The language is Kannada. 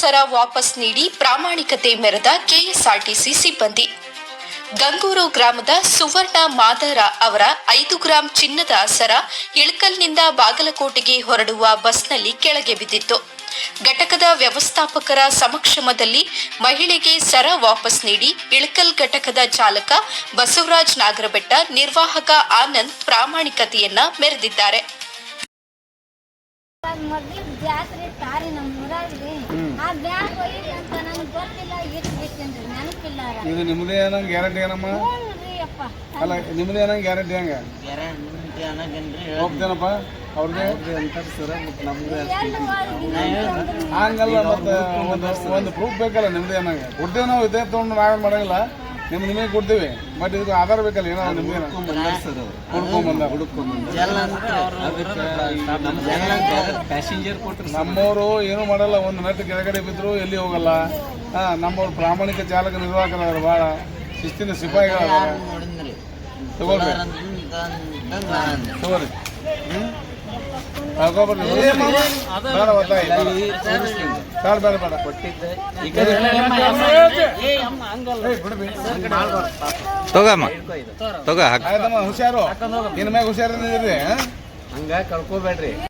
ಸರ ವಾಪಸ್ ನೀಡಿ ಪ್ರಾಮಾಣಿಕತೆ ಮೆರೆದ ಕೆಎಸ್ಆರ್ಟಿಸಿ ಸಿಬ್ಬಂದಿ. ಗಂಗೂರು ಗ್ರಾಮದ ಸುವರ್ಣ ಮಾದರ ಅವರ ಐದು ಗ್ರಾಂ ಚಿನ್ನದ ಸರ ಇಳಕಲ್ನಿಂದ ಬಾಗಲಕೋಟೆಗೆ ಹೊರಡುವ ಬಸ್ನಲ್ಲಿ ಕೆಳಗೆ ಬಿದ್ದಿತ್ತು. ಘಟಕದ ವ್ಯವಸ್ಥಾಪಕರ ಸಮಕ್ಷಮದಲ್ಲಿ ಮಹಿಳೆಗೆ ಸರ ವಾಪಸ್ ನೀಡಿ ಇಳಕಲ್ ಘಟಕದ ಚಾಲಕ ಬಸವರಾಜ್ ನಾಗರಬೆಟ್ಟ, ನಿರ್ವಾಹಕ ಆನಂದ್ ಪ್ರಾಮಾಣಿಕತೆಯನ್ನ ಮೆರೆದಿದ್ದಾರೆ. ಮೊದ್ಲು ಜಾತ್ರೆ ತಾರಿ ನಮ್ಮ ಊರಾಗ್ರಿ ಆ ಬ್ಯಾಗ್ ಒಯ್ಯಿರಿ ಅಂತ ನನಗೆ ಗೊತ್ತಿಲ್ಲ ಇಟ್ಬಿಟ್ಟೇನ್ರಿ ನೆನಪಿಲ್ಲ ಇದು ನಿಮ್ದೇ ಏನಂಗೆ ಗ್ಯಾರಂಟಿ ಏನಮ್ಮ? ಅಪ್ಪ. ಅಲ್ಲ ನಿಮ್ದೇ ಏನಂಗೆ ಗ್ಯಾರಂಟಿ ಹಂಗೆ? ಗ್ಯಾರಂಟಿ ಅನ್ನೋದೇನ್ರಿ ಹೋಗ್ತೇನಪ್ಪ ಅವ್ರಿಗೆ ಎಲ್ಲಿ ಹೋಗಿ ಹಂಗಲ್ಲ ಮತ್ತೆ ಒಂದು ಒಂದು ಪ್ರೂಫ್ ಬೇಕಲ್ಲ ನಿಮ್ದು ಏನಂಗೆ? ಕೊಡ್ತೇವೆ ನಾವು ಇದೇ ತಗೊಂಡು ನಾವೇನು ಮಾಡಂಗಿಲ್ಲ. ನಿಮ್ ನಿಮಗೆ ಕೊಡ್ತೀವಿ. ಬಟ್ ಇದಕ್ಕೆ ಆಧಾರ ಬೇಕಲ್ಲ ಏನೋ ನಿಮ್ಗೆ? ಹುಡ್ಕೊಂಡ್ ಬಂದ ಜಲ್ ಪ್ಯಾಸೆಂಜರ್ ಕೊಟ್ಟರು ನಮ್ಮವರು ಏನು ಮಾಡಲ್ಲ ಒಂದು ನಟ್ ಕೆಳಗಡೆ ಬಿದ್ರು ಎಲ್ಲಿ ಹೋಗಲ್ಲ. ಹಾಂ ನಮ್ಮವ್ರು ಪ್ರಾಮಾಣಿಕ ಚಾಲಕ ನಿರ್ವಾಹಕರಾದ್ರು ಭಾಳ ಶಿಸ್ತಿನ ಸಿಪಾಯಿಗಳ ತಗೊಳ್ರಿ. ತಗೋಮ್ಮ. ತಗೋ ಹುಷಾರು. ಇನ್ ಮ್ಯಾಗ ಹುಷಾರಿದ್ದೀರಿ ಹಂಗ ಕಳ್ಕೊಬೇಡ್ರಿ.